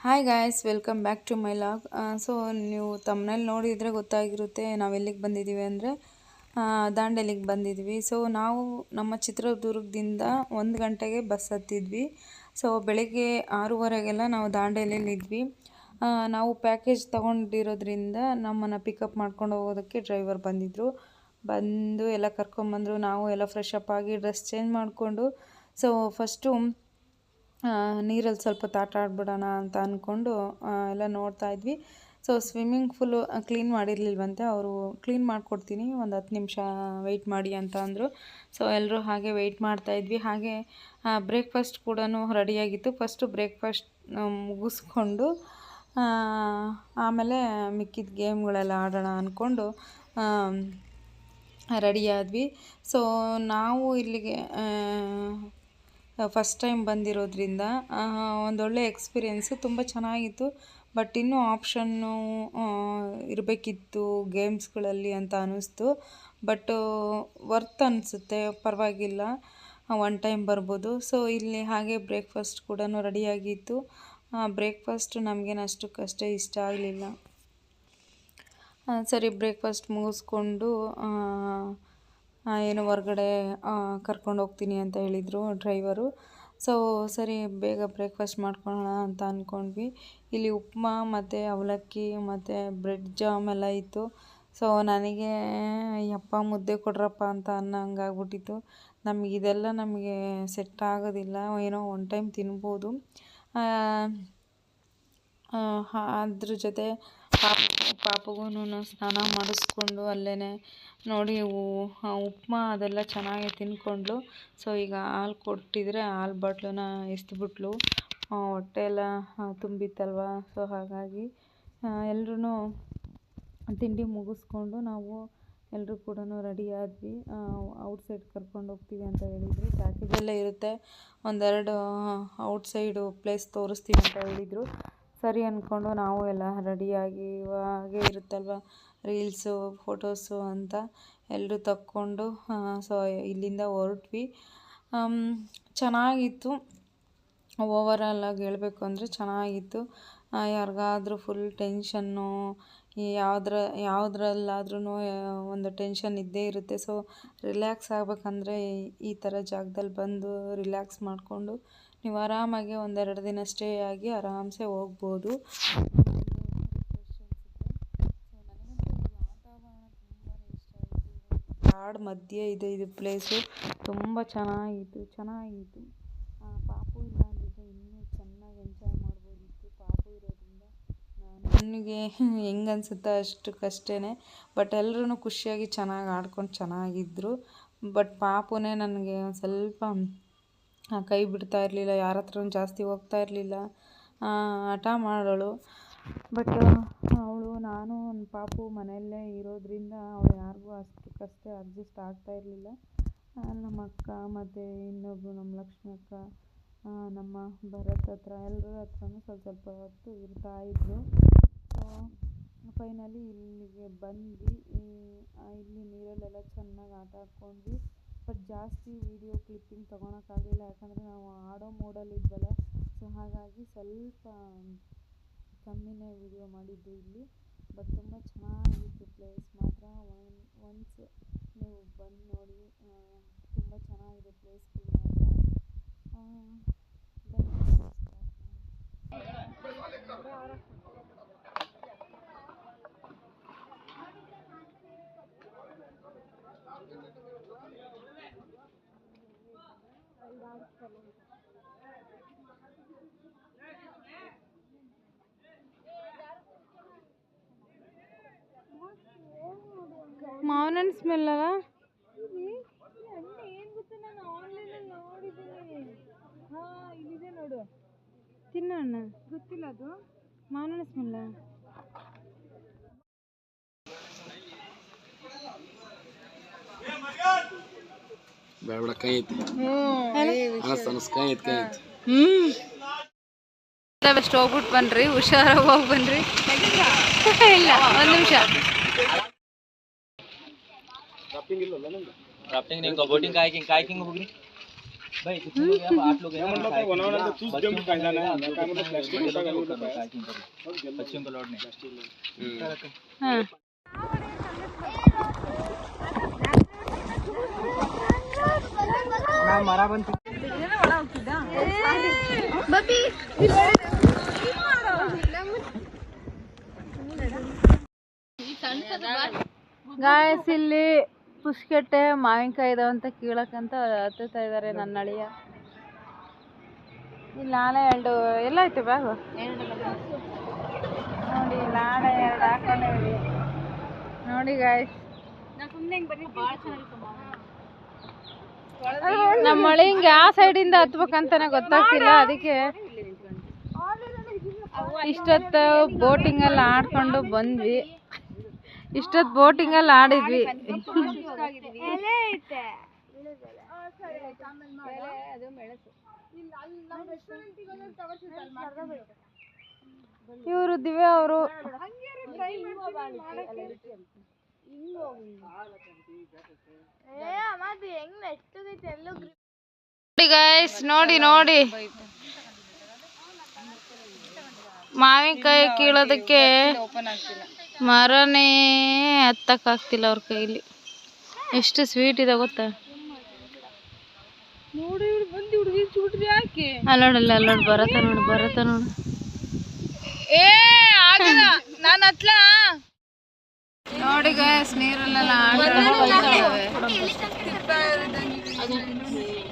Hi guys welcome back to my vlog so ನೀವು ತಮ್ಮನೇಲಿ ನೋಡಿದರೆ ಗೊತ್ತಾಗಿರುತ್ತೆ ನಾವು ಎಲ್ಲಿಗೆ ಬಂದಿದ್ದೀವಿ ಅಂದರೆ ದಾಂಡೇಲಿಗೆ ಬಂದಿದ್ವಿ. ಸೊ ನಾವು ನಮ್ಮ ಚಿತ್ರದುರ್ಗದಿಂದ ಒಂದು ಗಂಟೆಗೆ ಬಸ್ ಹತ್ತಿದ್ವಿ. ಸೊ ಬೆಳಗ್ಗೆ ಆರೂವರೆಗೆಲ್ಲ ನಾವು ದಾಂಡೇಲಿಯಲ್ಲಿ ಇದ್ವಿ. ನಾವು ಪ್ಯಾಕೇಜ್ ತೊಗೊಂಡಿರೋದ್ರಿಂದ ನಮ್ಮನ್ನು ಪಿಕಪ್ ಮಾಡ್ಕೊಂಡು ಹೋಗೋದಕ್ಕೆ ಡ್ರೈವರ್ ಬಂದಿದ್ದರು ಬಂದು ಎಲ್ಲ ಕರ್ಕೊಂಬಂದರು, ನಾವು ಎಲ್ಲ ಫ್ರೆಶ್ ಅಪ್ ಆಗಿ ಡ್ರೆಸ್ ಚೇಂಜ್ ಮಾಡಿಕೊಂಡು ಸೊ ಫಸ್ಟು ನೀರಲ್ಲಿ ಸ್ವಲ್ಪ ತಾಟ ಆಡ್ಬಿಡೋಣ ಅಂತ ಅಂದ್ಕೊಂಡು ಎಲ್ಲ ನೋಡ್ತಾ ಇದ್ವಿ. ಸೊ ಸ್ವಿಮ್ಮಿಂಗ್ ಫುಲ್ಲು ಕ್ಲೀನ್ ಮಾಡಿರಲಿಲ್ವಂತೆ, ಅವರು ಕ್ಲೀನ್ ಮಾಡಿಕೊಡ್ತೀನಿ, ಒಂದು ಹತ್ತು ನಿಮಿಷ ವೆಯ್ಟ್ ಮಾಡಿ ಅಂತ ಅಂದರು. ಸೊ ಎಲ್ಲರೂ ಹಾಗೆ ವೆಯ್ಟ್ ಮಾಡ್ತಾ ಇದ್ವಿ. ಹಾಗೆ ಬ್ರೇಕ್ಫಾಸ್ಟ್ ಕೂಡ ರೆಡಿಯಾಗಿತ್ತು ಫಸ್ಟು ಬ್ರೇಕ್ಫಾಸ್ಟ್ ಮುಗಿಸ್ಕೊಂಡು ಆಮೇಲೆ ಮಿಕ್ಕಿದ ಗೇಮ್ಗಳೆಲ್ಲ ಆಡೋಣ ಅಂದ್ಕೊಂಡು ರೆಡಿಯಾದ್ವಿ ಸೊ ನಾವು ಇಲ್ಲಿಗೆ ಫಸ್ಟ್ ಟೈಮ್ ಬಂದಿರೋದ್ರಿಂದ ಒಂದೊಳ್ಳೆ ಎಕ್ಸ್ಪೀರಿಯೆನ್ಸು ತುಂಬ ಚೆನ್ನಾಗಿತ್ತು. ಬಟ್ ಇನ್ನೂ ಆಪ್ಷನ್ನು ಇರಬೇಕಿತ್ತು ಗೇಮ್ಸ್ಗಳಲ್ಲಿ ಅಂತ ಅನ್ನಿಸ್ತು ಬಟ್ ವರ್ತ್ ಅನಿಸುತ್ತೆ, ಪರವಾಗಿಲ್ಲ. ಒನ್ ಟೈಮ್ ಬರ್ಬೋದು. ಸೊ ಇಲ್ಲಿ ಹಾಗೆ ಬ್ರೇಕ್ಫಾಸ್ಟ್ ಕೂಡ ರೆಡಿಯಾಗಿತ್ತು ಬ್ರೇಕ್ಫಾಸ್ಟ್ ನಮಗೇನು ಅಷ್ಟಕ್ಕಷ್ಟೇ ಇಷ್ಟ ಆಗಲಿಲ್ಲ. ಸರಿ ಬ್ರೇಕ್ಫಾಸ್ಟ್ ಮುಗಿಸ್ಕೊಂಡು ಏನು ಹೊರ್ಗಡೆ ಕರ್ಕೊಂಡು ಹೋಗ್ತೀನಿ ಅಂತ ಹೇಳಿದರು ಡ್ರೈವರು. ಸೊ ಸರಿ, ಬೇಗ ಬ್ರೇಕ್ಫಾಸ್ಟ್ ಮಾಡ್ಕೊಳ್ಳೋಣ ಅಂತ ಅಂದ್ಕೊಂಡ್ವಿ ಇಲ್ಲಿ ಉಪ್ಮಾ ಮತ್ತು ಅವಲಕ್ಕಿ ಮತ್ತು ಬ್ರೆಡ್ ಜಾಮ್ ಎಲ್ಲ ಇತ್ತು. ಸೊ ನನಗೆ ಯಪ್ಪ ಮುದ್ದೆ ಕೊಡ್ರಪ್ಪ ಅಂತ ಅನ್ನೋ ಆಗ್ಬಿಟ್ಟಿತ್ತು ನಮಗೆ ಇದೆಲ್ಲ ನಮಗೆ ಸೆಟ್ ಆಗೋದಿಲ್ಲ. ಏನೋ ಒನ್ ಟೈಮ್ ತಿನ್ಬೋದು. ಅದ್ರ ಜೊತೆ ಪಾಪುಗೂ ಸ್ನಾನ ಮಾಡಿಸ್ಕೊಂಡು ಅಲ್ಲೇ ನೋಡಿ ಉಪ್ಮಾ ಅದೆಲ್ಲ ಚೆನ್ನಾಗಿ ತಿಂದ್ಕೊಂಡ್ಳು ಸೊ ಈಗ ಹಾಲು ಕೊಟ್ಟಿದ್ರೆ ಹಾಲು ಬಾಟ್ಲನ್ನ ಎಸ್ದುಬಿಟ್ಲು ಹೊಟ್ಟೆ ಎಲ್ಲ ತುಂಬಿತ್ತಲ್ವ? ಸೊ ಹಾಗಾಗಿ ಎಲ್ಲರೂ ತಿಂಡಿ ಮುಗಿಸ್ಕೊಂಡು ನಾವು ಎಲ್ಲರೂ ಕೂಡ ರೆಡಿ ಆದ್ವಿ. ಔಟ್ಸೈಡ್ ಕರ್ಕೊಂಡು ಹೋಗ್ತೀವಿ ಅಂತ ಹೇಳಿದರು. ಪ್ಯಾಕೇಜಲ್ಲೇ ಇರುತ್ತೆ. ಒಂದೆರಡು ಔಟ್ಸೈಡು ಪ್ಲೇಸ್ ತೋರಿಸ್ತೀವಿ ಅಂತ ಹೇಳಿದರು. ಸರಿ ಅಂದ್ಕೊಂಡು ನಾವು ಎಲ್ಲ ರೆಡಿಯಾಗಿ ಹಾಗೆ ಇರುತ್ತಲ್ವ? ರೀಲ್ಸು, ಫೋಟೋಸು ಅಂತ ಎಲ್ಲರೂ ತಕ್ಕೊಂಡು ಸೊ, ಇಲ್ಲಿಂದ ಹೊರಟ್ವಿ. ಚೆನ್ನಾಗಿತ್ತು. ಓವರಾಲ್ ಆಗಿ ಹೇಳಬೇಕು ಅಂದರೆ ಚೆನ್ನಾಗಿತ್ತು. ಯಾರಿಗಾದ್ರೂ ಫುಲ್ ಟೆನ್ಷನ್ನು ಯಾವುದ್ರ ಯಾವುದ್ರಲ್ಲಾದ್ರೂ ಒಂದು ಟೆನ್ಷನ್ ಇದ್ದೇ ಇರುತ್ತೆ. ಸೊ ರಿಲ್ಯಾಕ್ಸ್ ಆಗಬೇಕಂದ್ರೆ ಈ ಥರ ಜಾಗದಲ್ಲಿ ಬಂದು ರಿಲ್ಯಾಕ್ಸ್ ಮಾಡಿಕೊಂಡು ನೀವು ಆರಾಮಾಗಿ ಒಂದೆರಡು ದಿನ ಸ್ಟೇ ಆಗಿ ಆರಾಮ್ಸೆ ಹೋಗ್ಬೋದು. ಕಾಡು ಮಧ್ಯೆ ಇದೆ ಇದು ಪ್ಲೇಸು ತುಂಬ ಚೆನ್ನಾಗಿತ್ತು ಚೆನ್ನಾಗಿತ್ತು ಆ, ಪಾಪು ಇಲ್ಲ ಅಂದಿದ್ರೆ ಇನ್ನೂ ಚೆನ್ನಾಗಿ ಎಂಜಾಯ್ ಮಾಡ್ಬೋದಿತ್ತು ಪಾಪು ಇರೋದ್ರಿಂದ ನನಗೆ ಹೆಂಗೆ ಅನ್ಸುತ್ತೆ ಅಷ್ಟಕ್ಕಷ್ಟೇ ಬಟ್ ಎಲ್ಲರೂ ಖುಷಿಯಾಗಿ ಚೆನ್ನಾಗಿ ಆಡ್ಕೊಂಡು ಚೆನ್ನಾಗಿದ್ದರು ಬಟ್ ಪಾಪುನೇ ನನಗೆ ಒಂದು ಸ್ವಲ್ಪ ಕೈ ಬಿಡ್ತಾ ಇರಲಿಲ್ಲ ಯಾರ ಹತ್ರನೂ ಜಾಸ್ತಿ ಹೋಗ್ತಾ ಇರಲಿಲ್ಲ. ಹಠ ಮಾಡೋಳು. ಬಟ್ ಅವಳು, ನಾನು ನನ್ನ ಪಾಪು ಮನೆಯಲ್ಲೇ ಇರೋದ್ರಿಂದ ಅವಳು ಯಾರಿಗೂ ಅಷ್ಟಕ್ಕಷ್ಟೇ ಅಡ್ಜಸ್ಟ್ ಆಗ್ತಾ ಇರಲಿಲ್ಲ. ನಮ್ಮ ಅಕ್ಕ ಮತ್ತು ಇನ್ನೊಬ್ಬರು ನಮ್ಮ ಲಕ್ಷ್ಮಿ ಅಕ್ಕ ನಮ್ಮ ಭರತ್ ಹತ್ರ ಎಲ್ಲರ ಹತ್ರನೂ ಸ್ವಲ್ಪ ಸ್ವಲ್ಪ ಹೊತ್ತು ಇರ್ತಾ ಇದ್ದರು ಫೈನಲಿ ಇಲ್ಲಿಗೆ ಬಂದ್ವಿ. ಇಲ್ಲಿ ನೀರಲ್ಲೆಲ್ಲ ಚೆನ್ನಾಗಿ ಆಟ ಆಡ್ಕೊಂಡ್ವಿ. ಬಟ್ ಜಾಸ್ತಿ ವೀಡಿಯೋ ಕ್ಲಿಪ್ಪಿಂಗ್ ತೊಗೊಳಕ್ಕಾಗಲಿಲ್ಲ ಯಾಕಂದರೆ ನಾವು ಆಡೋ ಮೂಡಲ್ಲಿ ಇದ್ವಲ್ಲ. ಸೊ ಹಾಗಾಗಿ ಸ್ವಲ್ಪ ಕಮ್ಮಿನೇ ವೀಡಿಯೋ ಮಾಡಿದ್ದು ಇಲ್ಲಿ. ಬಟ್ ತುಂಬ ಚೆನ್ನಾಗಿತ್ತು ಪ್ಲೇಸ್ ಮಾತ್ರ ಒನ್ ಒನ್ಸ್ ನೀವು ಬಂದು ನೋಡಿ ತುಂಬ ಚೆನ್ನಾಗಿದೆ ಪ್ಲೇಸ್ಗಳು ಮಾತ್ರ ಮಾವಿನ ಸ್ಮೆಲ್ ಅಲ್ಲ? ಗೊತ್ತು ಗೊತ್ತಾ ನಾನು ಆನ್ಲೈನಲ್ಲಿ ನೋಡಿದ್ದೀನಿ ಹಾ ಇಲ್ಲಿದೆ ನೋಡು ತಿನ್ನೋಣ. ಗೊತ್ತಿಲ್ಲ ಅದು ಮಾವಿನ ಸ್ಮೆಲ್ಲ ಬೇಡ ಬೇಡ ಕೈ ಐತಿ ಅನಸ್ ಅನಸ್ ಕೈ ಐತಿ ಕೈ ಐತಿ ಹ್ಮ್ ಬೆಸ್ಟ್ ಹೋಗ್ಬಿಟ್ಟು ಬನ್ರಿ ಹುಷಾರಾಗಿ ಹೋಗಿ ಬನ್ರಿ ಇಲ್ಲ ಒಂದು ನಿಮಿಷ ರಾಫ್ಟಿಂಗ್ ಇಲ್ಲಲ್ಲ ನಂಗೆ ರಾಫ್ಟಿಂಗ್ ನಿಮ್ಗೆ ಬೋಟಿಂಗ್ ಕಾಯ್ಕಿಂಗ್ ಕಾಯ್ಕಿಂಗ್ ಹೋಗ್ರಿ ಹಾಂ ಗಾಯಸ್ ಇಲ್ಲಿ ಪುಷ್ಕಟ್ಟೆ ಮಾವಿನಕಾಯಿ ಇದಾವಂತ ಕೀಳಕ್ಕಂತ ಹತ್ತುತ್ತಾ ಇದ್ದಾರೆ ನನ್ನ ಅಳಿಯ. ಇಲ್ಲಿ ನಾಳೆ ಎರಡು ಎಲ್ಲ ಐತೆ ಬ್ಯಾಗು? ನೋಡಿ ನಾಳೆ ಎರಡು ಹಾಕೊಂಡೆ ನೋಡಿ ಗಾಯಸ್ ನಮ್ಮ ಮಳೆ ಹಿಂಗೆ ಆ ಸೈಡಿಂದ ಹತ್ಬೇಕಂತಾನೆ ಗೊತ್ತಾಗ್ತಿಲ್ಲ, ಅದಕ್ಕೆ ಇಷ್ಟೊತ್ತು ಬೋಟಿಂಗಲ್ಲಿ ಆಡ್ಕೊಂಡು ಬಂದ್ವಿ. ಇಷ್ಟೊತ್ತು ಬೋಟಿಂಗಲ್ಲಿ ಆಡಿದ್ವಿ. ಇವರು ದಿವ್ಯಾ ಅವರು. ನೋಡಿ ಗೈಸ್ ನೋಡಿ ನೋಡಿ. ಮಾವಿನಕಾಯಿ ಕೀಳೋದಕ್ಕೆ ಮರನೇ ಹತ್ತಕ್ಕಾಗ್ತಿಲ್ಲ ಅವ್ರ ಕೈಲಿ. ಎಷ್ಟು ಸ್ವೀಟ್ ಇದೆ ಗೊತ್ತಾ? ಅಲ್ಲೋಡಲ್ಲ ನೋಡಲ್ಲ ಅಲ್ಲಿ ನೋಡಿ ಬರತ್ತ ನೋಡು ಬರತ್ತ ನೋಡು. ನಾನು ಹತ್ಲ ಗೈಸ್ ನೀರಲ್ಲೆಲ್ಲ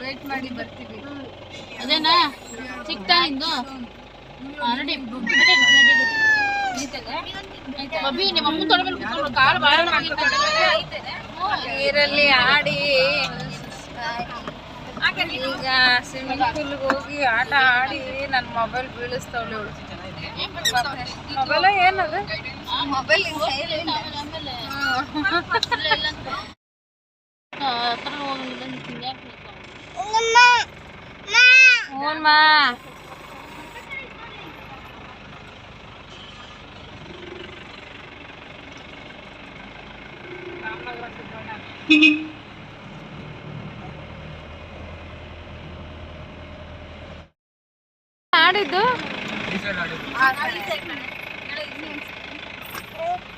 ವೇಟ್ ಮಾಡಿ ಬರ್ತೀವಿ. ಅದೇನಾ? ಸಿಗ್ತಾ ಇಂದು ನಿಮ್ಮ ಅಮ್ಮ ಕುತ್ಕೊಂಡು ಕಾಲು ಬಾಳ ನೀರಲ್ಲಿ ಆಡಿ ಈಗ ಸ್ವಿಮ್ಮಿಂಗ್ ಪೂಲ್ಗೆ ಹೋಗಿ ಆಟ ಆಡಿ ನನ್ನ ಮೊಬೈಲ್ ಬೀಳಿಸ್ತವಳೆ ಮೊಬೈಲ ಮೊಬೈಲ್ ಏನದು? Mobile ಹ್ಞೂನ್ಮಾ ಆಡಿದ್ದು ಹ್ಞೂನ್ಮಾ ತಡಿ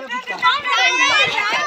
这是长